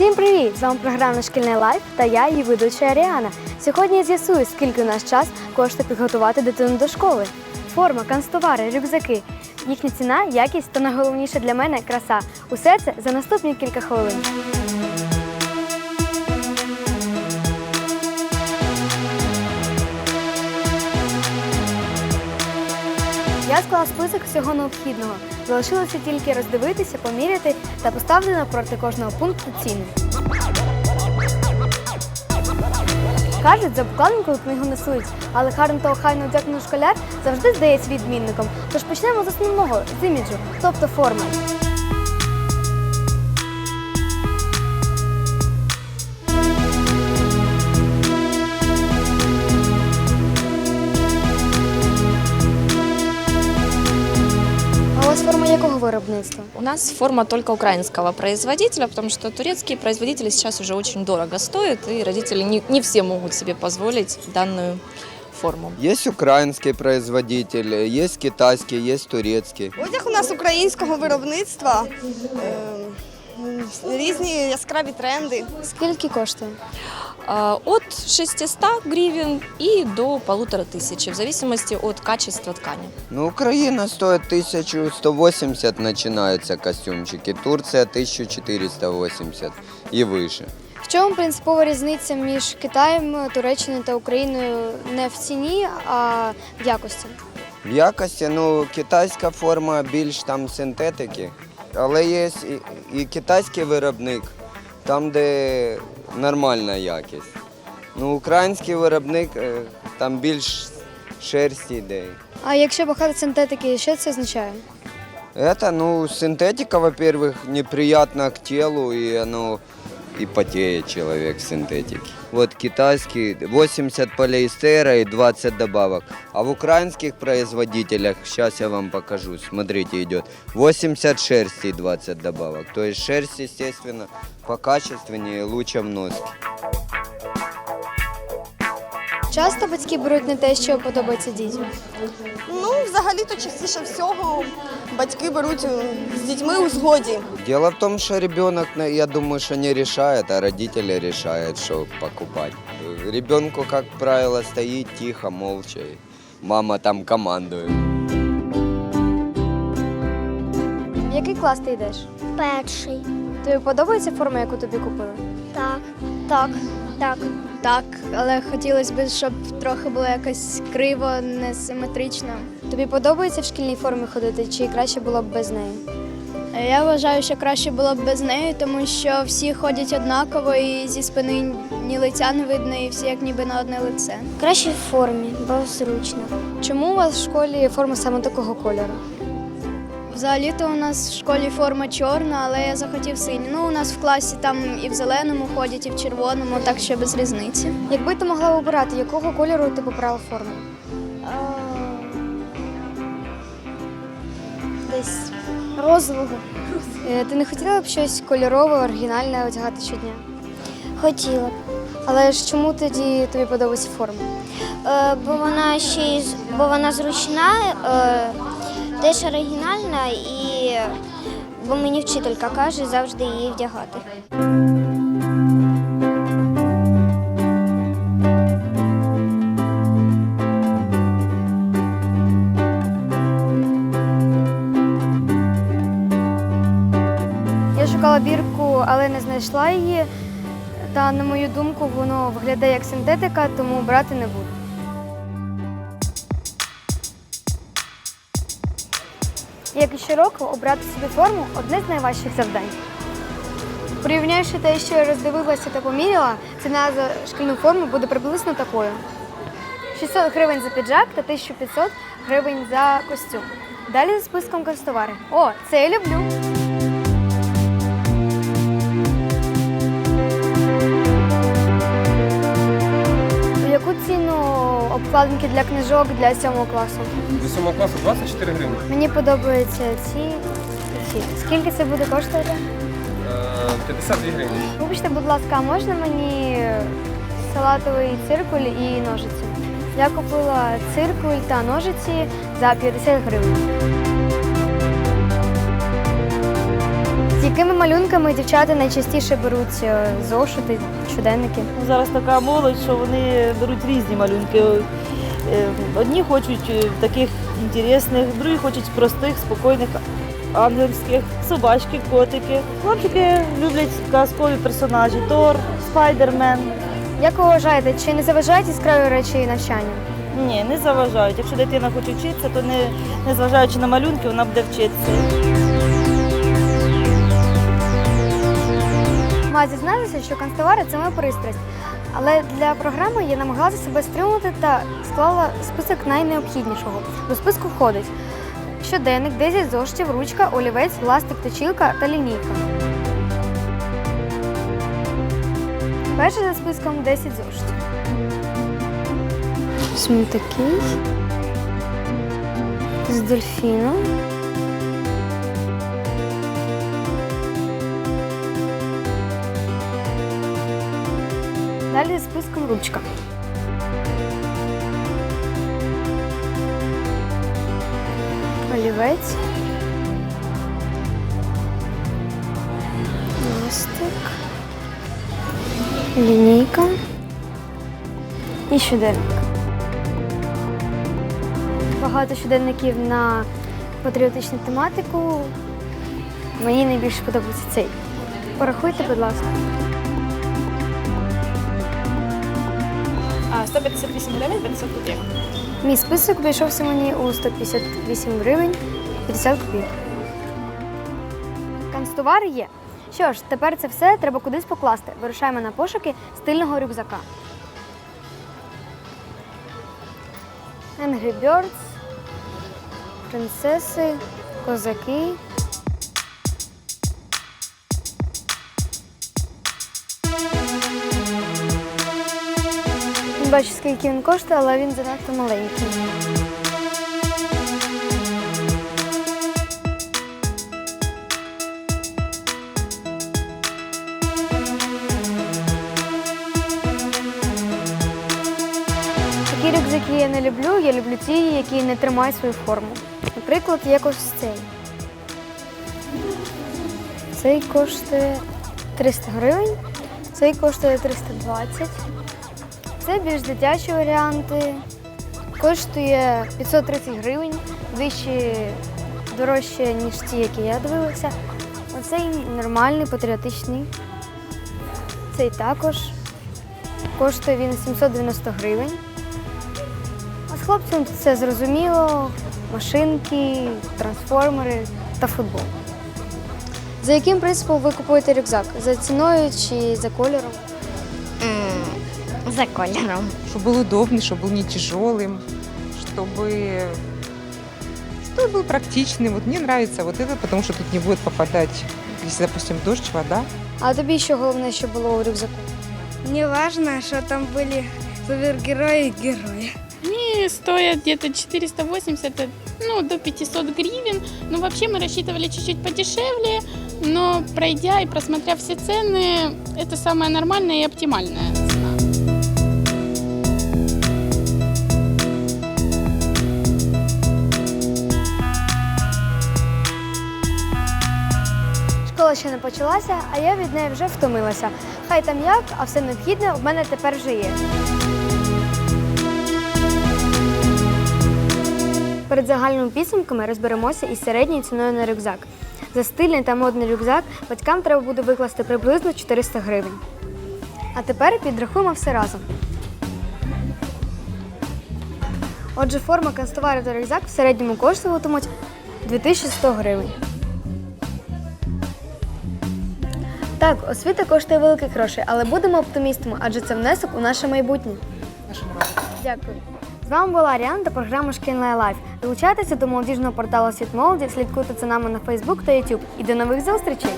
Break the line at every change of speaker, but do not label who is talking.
Всім привіт! З вами програма Шкільний лайф та я, її ведуча Аріана. Сьогодні я з'ясую, скільки у нас час коштує підготувати дитину до школи. Форма, канцтовари, рюкзаки. Їхня ціна, якість та найголовніше для мене краса. Усе це за наступні кілька хвилин. Я склала список всього необхідного. Залишилося тільки роздивитися, поміряти та поставити напроти кожного пункту ціни. Кажуть, за буквально книгу несуть, але гарно та охайно одягнений школяр завжди здається відмінником. Тож почнемо з основного з іміджу, тобто форми. виробництва?
У нас форма только украинского производителя, потому что турецкие производители сейчас уже очень дорого стоят, и родители не, не все могут себе позволить данную форму.
Есть украинский производитель, есть китайский, есть турецкий.
Одяг у нас українського виробництва. Ем, Різні яскраві тренди.
Скільки коштує?
От 600 гривен и до полутора тысячи, в зависимости от качества ткани.
Ну, Украина стоит 1180 начинаются костюмчики, Турция 1480 и выше.
В чому принципова різниця між Китаєм, Туреччиною та Україною не в ціні, а в якості?
В якості, ну, китайська форма більш там синтетики, але є і, і китайський виробник, там, де нормальна якість. Ну, український виробник, е, там більш шерсті йде.
А якщо багато синтетики, що це означає?
Это, ну, синтетика, во-первых, неприятна к телу, и оно и потеет человек в синтетике. Вот китайский 80 полиэстера и 20 добавок. А в украинских производителях, сейчас я вам покажу, смотрите, идет 80 шерсти и 20 добавок. То есть шерсть, естественно, покачественнее и лучше в.
Часто батьки беруть не те, що подобається дітям.
Ну, взагалі-то частіше всього батьки беруть з дітьми у згоді.
Дело в том, что ребенок, я думаю, что не решает, а родители решают, что покупать. Э, Ребенку, как правило, стоит тихо, молча. и Мама там командует.
В який клас ти йдеш?
Перший.
Тобі подобається форма, яку тобі купили?
Так. Так. Так.
Так, але хотілося б, щоб трохи було якось криво, несиметрично.
Тобі подобається в шкільній формі ходити, чи краще було б без неї?
Я вважаю, що краще було б без неї, тому що всі ходять однаково і зі спини ні лиця не видно, і всі як ніби на одне лице.
Краще в формі, бо зручно.
Чому у вас в школі форма саме такого кольору?
Взагалі-то у нас в школі форма чорна, але я захотів синю. Ну, у нас в класі там і в зеленому ходять, і в червоному, так що без різниці.
Якби ти могла обирати, якого кольору ти поправила форму?
Десь розового.
Е, Ти не хотіла б щось кольорове, оригінальне одягати щодня?
Хотіла б.
Але ж чому тоді тобі подобається форма?
Е, бо вона ще й з- бо вона зручна, е, теж оригінальна і бо мені вчителька каже завжди її вдягати.
Я шукала бірку, але не знайшла її. Та на мою думку, воно виглядає як синтетика, тому брати не буду. Як і щороку, обрати собі форму одне з найважчих завдань. Порівнявши те, що я роздивилася та поміряла, ціна за шкільну форму буде приблизно такою: 600 гривень за піджак та 1500 гривень за костюм. Далі за списком канцтовари. О, це я люблю! Обкладинки для книжок для сьомого класу?
До 7 класу 24 гривні.
Мені подобаються ці ці. Скільки це буде коштувати?
Е, 52 гривні.
Вибачте, будь ласка, а можна мені салатовий циркуль і ножиці? Я купила циркуль та ножиці за 50 гривень. Якими малюнками дівчата найчастіше беруть е, зошити, щоденники?
Ну, Зараз така молодь, що вони беруть різні малюнки. Е, Одні хочуть е, таких інтересних, другі хочуть простих, спокійних, ангельських, собачки, котики. Хлопчики люблять казкові персонажі, Тор, Спайдермен.
Як ви вважаєте, чи не заважають яскраві речі навчанню?
Ні, не заважають. Якщо дитина хоче вчитися, то не, не зважаючи на малюнки, вона буде вчитися.
Маю зізнатися, що канцтовари це моя пристрасть. Але для програми я намагалася себе стримувати та склала список найнеобхіднішого. До списку входить щоденник, 10 зошитів, ручка, олівець, ластик, точілка та лінійка. Перший за списком 10 зошитів. Візьму такий. З дельфіном. Далі списком ручка. Олівець. Листик. Лінійка. І щоденник. Багато щоденників на патріотичну тематику. Мені найбільше подобається цей. Порахуйте, будь ласка.
158 гривень 500 копійок.
Мій список обійшовся мені у 158 гривень 50 копійок. Канцтовари є. Що ж, тепер це все треба кудись покласти. Вирушаємо на пошуки стильного рюкзака. Angry Birds, принцеси, козаки. Бачу, скільки він коштує, але він занадто маленький. Такі рюкзаки я не люблю, я люблю ті, які не тримають свою форму. Наприклад, як ось цей. Цей коштує 300 гривень, цей коштує 320. Це більш дитячі варіанти. Коштує 530 гривень, вище дорожче, ніж ті, які я дивилася. Оцей нормальний, патріотичний. Цей також. Коштує він 790 гривень. А з хлопцем все зрозуміло. Машинки, трансформери та футбол. За яким принципом ви купуєте рюкзак? За ціною чи за кольором?
За кольором.
чтобы был удобный, чтобы был не тяжелым, чтобы, чтобы был практичный. Вот мне нравится вот это, потому что тут не будет попадать, если, допустим, дождь, вода.
А тобі що головне, що було у рюкзаку?
Не важно, що там були супергерої і герої.
Они стоят где-то 480, ну, до 500 гривен. Ну, вообще мы рассчитывали чуть-чуть подешевле, но пройдя и просмотря все цены, это самая нормальная и оптимальная
Школа ще не почалася, а я від неї вже втомилася. Хай там як, а все необхідне в мене тепер вже є. Перед загальними підсумками розберемося із середньою ціною на рюкзак. За стильний та модний рюкзак батькам треба буде викласти приблизно 400 гривень. А тепер підрахуємо все разом. Отже, форма канцтовару та рюкзак в середньому коштуватимуть 2100 гривень. Так, освіта коштує великих грошей, але будемо оптимістами, адже це внесок у наше майбутнє. Дякую. З вами була Аріан та програма Шкільна Лайф. Долучайтеся до молодіжного порталу Світ молоді, слідкуйте за нами на Фейсбук та YouTube. І до нових зустрічей!